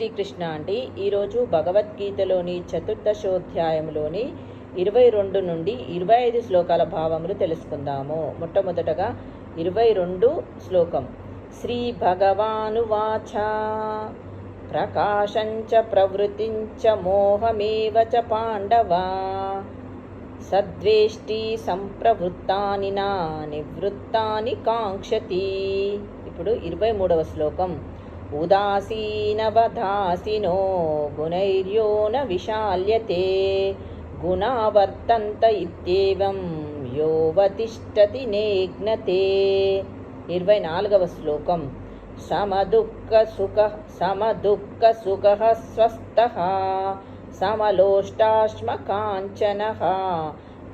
శ్రీకృష్ణ అండి. ఈరోజు భగవద్గీతలోని చతుర్దశోధ్యాయంలోని ఇరవై రెండు నుండి ఇరవై ఐదు శ్లోకాల భావములు తెలుసుకుందాము. మొట్టమొదటగా ఇరవై రెండు శ్లోకం. శ్రీ భగవానువాచ ప్రకాశంచ ప్రవృతించ మోహమేవ చ పాండవ సద్వేష్టి సంప్రవృత్తాని నా నివృత్తాని కాంక్షతి. ఇప్పుడు ఇరవై మూడవ శ్లోకం. उदासीनवधासिनो गुणैर्यो न विशाल्यते गुणावर्तन्त इत्येवं योऽवतिष्ठति निघ्नते। इर्वैनाल्कवश्लोकं समदुःखसुखः समदुःखसुखः स्वस्थः समलोष्टाश्मकाञ्चनः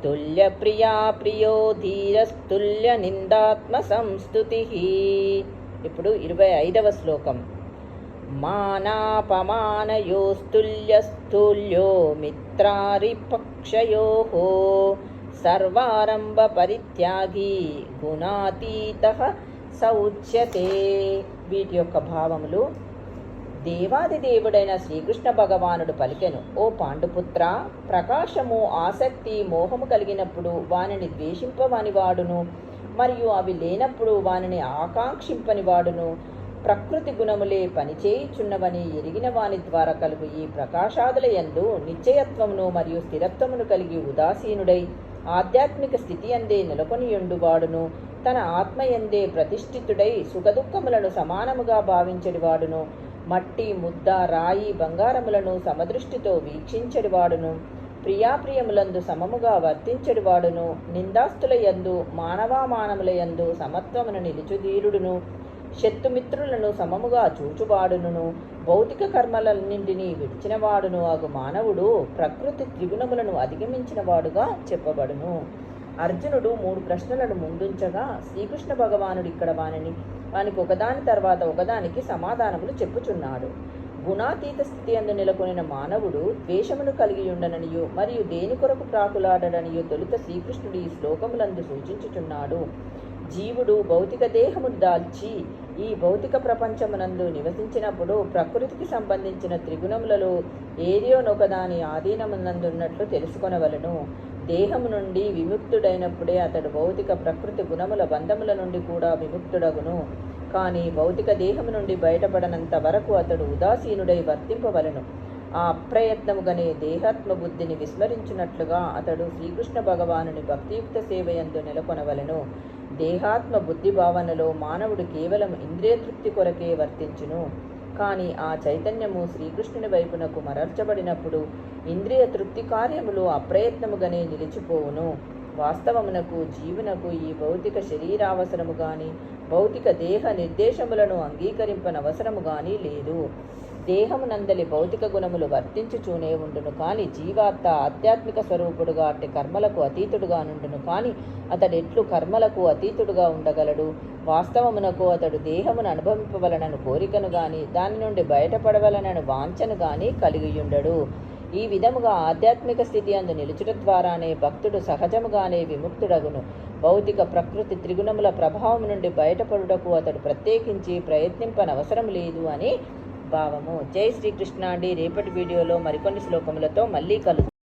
तुल्यप्रिया प्रियो धीरस्तुल्यनिन्दात्मसंस्तुतिः। ఇప్పుడు ఇరవై ఐదవ శ్లోకం. మానాపమానయోస్తుల్యస్థూల్యో మిత్రారిపక్షయో సర్వారంభ పరిత్యాగి గుణాతీత సౌచ్యతే. వీటి యొక్క భావములు దేవాది దేవుడైన శ్రీకృష్ణ భగవానుడు పలికెను. ఓ పాండుపుత్ర ప్రకాశము ఆసక్తి మోహము కలిగినప్పుడు వానిని ద్వేషింపవని వాడును మరియు అవి లేనప్పుడు వానిని ఆకాంక్షింపని వాడును ప్రకృతి గుణములే పనిచేయుచున్నవని ఎరిగిన వాని ద్వారా కలుగు ఈ ప్రకాశాదుల యందు నిశ్చయత్వమును మరియు స్థిరత్వమును కలిగి ఉదాసీనుడై ఆధ్యాత్మిక స్థితి అందే నెలకొనియుండువాడును. తన ఆత్మయందే ప్రతిష్ఠితుడై సుఖదుఖములను సమానముగా భావించడివాడును. మట్టి ముద్ద రాయి బంగారములను సమదృష్టితో వీక్షించడివాడును. ప్రియాప్రియములందు సమముగా వర్తించడివాడును నిందాస్తుల యందు మానవామానముల యందు సమత్వమును నిలుచుధీరుడును శత్రుమిత్రులను సమముగా చూచువాడును భౌతిక కర్మలన్నింటినీ విడిచినవాడును అగు మానవుడు ప్రకృతి త్రిగుణములను అధిగమించిన వాడుగా చెప్పబడును. అర్జునుడు మూడు ప్రశ్నలను ముందుంచగా శ్రీకృష్ణ భగవానుడు ఇక్కడ వానిని వానికి ఒకదాని తర్వాత ఒకదానికి సమాధానములు చెప్పుచున్నాడు. గుణాతీత స్థితి అందు నెలకొనిన మానవుడు ద్వేషమును కలిగి ఉండననియు మరియు దేని కొరకు ప్రాకులాడననియు తొలుత శ్రీకృష్ణుడు ఈ శ్లోకములందు సూచించుచున్నాడు. జీవుడు భౌతిక దేహమును దాల్చి ఈ భౌతిక ప్రపంచమునందు నివసించినప్పుడు ప్రకృతికి సంబంధించిన త్రిగుణములలో ఏదియోనొకదాని ఆధీనమునందున్నట్లు తెలుసుకొనవలను. దేహము నుండి విముక్తుడైనప్పుడే అతడు భౌతిక ప్రకృతి గుణముల బంధముల నుండి కూడా విముక్తుడగును. కానీ భౌతిక దేహము నుండి బయటపడనంత వరకు అతడు ఉదాసీనుడై వర్తింపవలను. ఆ అప్రయత్నముగనే దేహాత్మ బుద్ధిని విస్మరించినట్లుగా అతడు శ్రీకృష్ణ భగవానుని భక్తియుక్త సేవయందు నెలకొనవలను. దేహాత్మ బుద్ధి భావనలో మానవుడు కేవలం ఇంద్రియ తృప్తి కొరకే వర్తించును. కానీ ఆ చైతన్యము శ్రీకృష్ణుని వైపునకు మరల్చబడినప్పుడు ఇంద్రియ తృప్తి కార్యములు అప్రయత్నముగానే నిలిచిపోవును. వాస్తవమునకు జీవునకు ఈ భౌతిక శరీరావసరము కానీ భౌతిక దేహ నిర్దేశములను అంగీకరింపనవసరము కానీ లేదు. దేహమునందలి భౌతిక గుణములు వర్తించుచూనే ఉండును కానీ జీవాత్త ఆధ్యాత్మిక స్వరూపుడుగా అట్టి కర్మలకు అతీతుడుగా నుండును అతడు అతడెట్లు కర్మలకు అతీతుడుగా ఉండగలడు. వాస్తవమునకు అతడు దేహమును అనుభవింపవలనను కోరికను గాని దాని నుండి బయటపడవలనను వాంఛను గాని కలిగియుండడు. ఈ విధముగా ఆధ్యాత్మిక స్థితి అందు నిలుచుట ద్వారానే భక్తుడు సహజముగానే విముక్తుడగును. భౌతిక ప్రకృతి త్రిగుణముల ప్రభావం నుండి బయటపడుటకు అతడు ప్రత్యేకించి ప్రయత్నింపనవసరం లేదు అని భావము. జై శ్రీకృష్ణ అండి. రేపటి వీడియోలో మరికొన్ని శ్లోకములతో మళ్ళీ కలు